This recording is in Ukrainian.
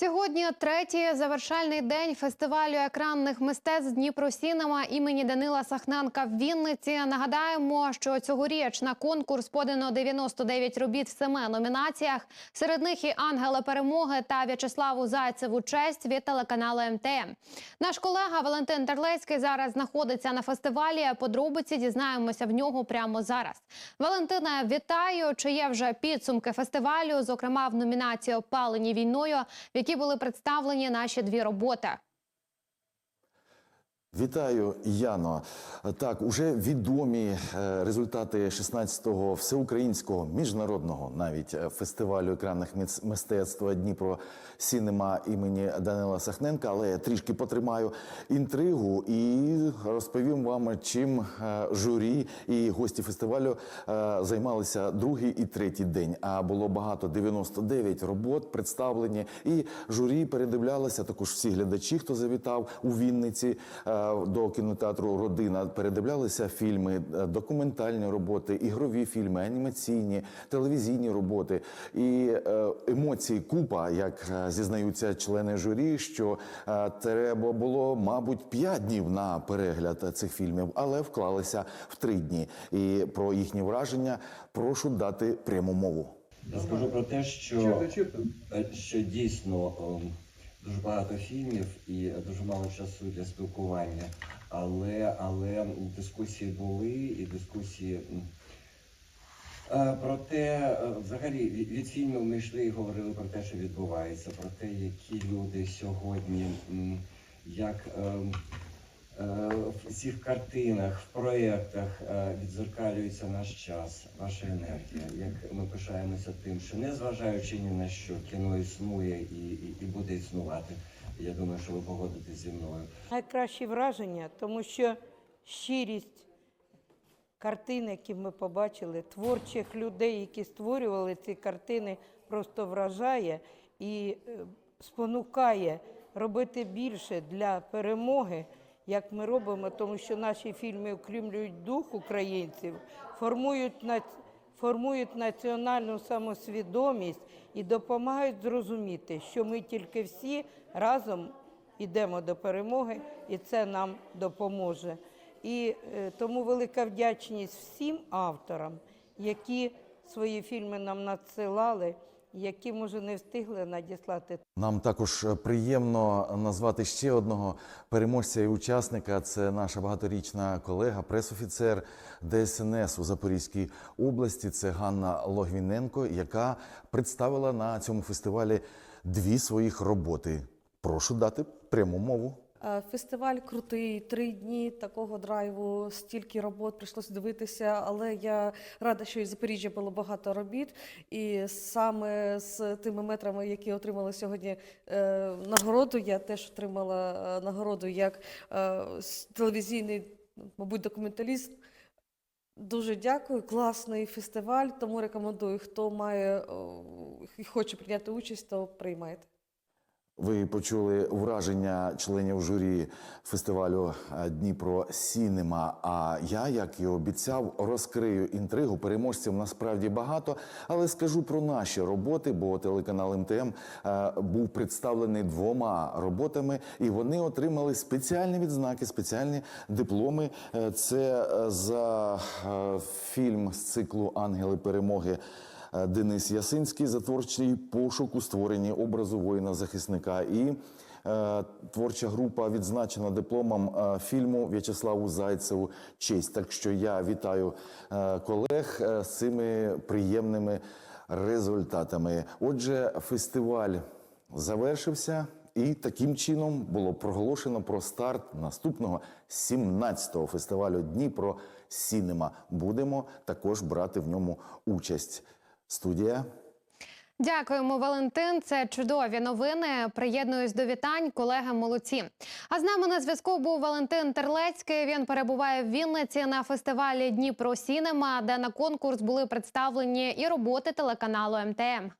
Сьогодні третій завершальний день фестивалю екранних мистецтв Дніпро Сінема імені Данила Сахненка в Вінниці. Нагадаємо, що цьогоріч на конкурс подано 99 робіт в семи номінаціях. Серед них і Ангела Перемоги та В'ячеславу Зайцеву честь від телеканалу МТМ. Наш колега Валентин Терлецький зараз знаходиться на фестивалі. Подробиці дізнаємося в нього прямо зараз. Валентина, вітаю! Чи є вже підсумки фестивалю, зокрема в номінації Опалені війною, в якій були представлені наші дві роботи? Вітаю, Яно. Так, уже відомі е, результати 16-го всеукраїнського міжнародного навіть е, фестивалю екранних міц- мистецтв Дніпро Сінема імені Данила Сахненка. Але я трішки потримаю інтригу і розповім вам, чим е, журі і гості фестивалю займалися другий і третій день. А було багато 99 робот представлені, і журі передивлялося також всі глядачі, хто завітав у Вінниці до кінотеатру Родина. Передивлялися фільми, е, документальні роботи, ігрові фільми, анімаційні, телевізійні роботи і е, емоції купа, як е, зізнаються члени журі, що треба було, мабуть, 5 днів на перегляд цих фільмів, але вклалися в три дні. І про їхні враження прошу дати пряму мову. Я скажу про те, що, що дійсно ем, дуже багато фільмів і дуже мало часу для спілкування. Але, але дискусії були і дискусії. е, Про те, е, взагалі, від фільмів ми йшли і говорили про те, що відбувається, про те, які люди сьогодні, як ем, в цих картинах, в проєктах е, відзеркалюється наш час, наша енергія. Як ми пишаємося тим, що незважаючи ні на що, кіно існує і, і, і буде існувати. Я думаю, що ви погодитесь зі мною. Найкращі враження, тому що щирість картин, які ми побачили, творчих людей, які створювали ці картини, просто вражає і е, спонукає робити більше для перемоги, як ми робимо, тому що наші фільми окрімлюють дух українців, формують нац- формують національну самосвідомість і допомагають зрозуміти, що ми тільки всі разом йдемо до перемоги, і це нам допоможе. І е, тому велика вдячність всім авторам, які свої фільми нам надсилали, які, може, не встигли надіслати Нам також е, приємно назвати ще одного переможця і учасника. Це наша багаторічна колега, пресофіцер ДСНС у Запорізькій області. Це Ганна Логвіненко, яка представила на цьому фестивалі дві своїх роботи. Прошу дати пряму мову. Е, Фестиваль крутий, три дні такого драйву, стільки робот прийшлося дивитися, але я рада, що і в Запоріжжя було багато робіт. І саме з тими метрами, які отримали сьогодні е, нагороду, я теж отримала е, нагороду як е, телевізійний, мабуть, документаліст. Дуже дякую, класний фестиваль, тому рекомендую, хто має і хоче прийняти участь, то приймайте. Ви почули враження членів журі фестивалю е, Дніпро Сінема. А я, як і обіцяв, розкрию інтригу. Переможців насправді багато, але скажу про наші роботи, бо телеканал МТМ е, був представлений двома роботами, і вони отримали спеціальні відзнаки, спеціальні дипломи. Е, Це за фільм з циклу Ангели перемоги. Е, Денис Ясинський за творчий пошук у створенні образу воїна-захисника. І е, творча група відзначена дипломом е, фільму В'ячеславу Зайцеву Честь. Так що я вітаю колег з цими приємними результатами. Отже, фестиваль завершився. І таким чином було проголошено про старт наступного 17-го фестивалю Дніпро Сінема. Будемо також брати в ньому участь. Студія. Дякуємо, Валентин. Це чудові новини. Приєднуюсь до вітань. Колеги молодці. А з нами на зв'язку був Валентин Терлецький. Він перебуває в Вінниці на фестивалі Дніпро Сінема, де на конкурс були представлені і роботи телеканалу МТМ.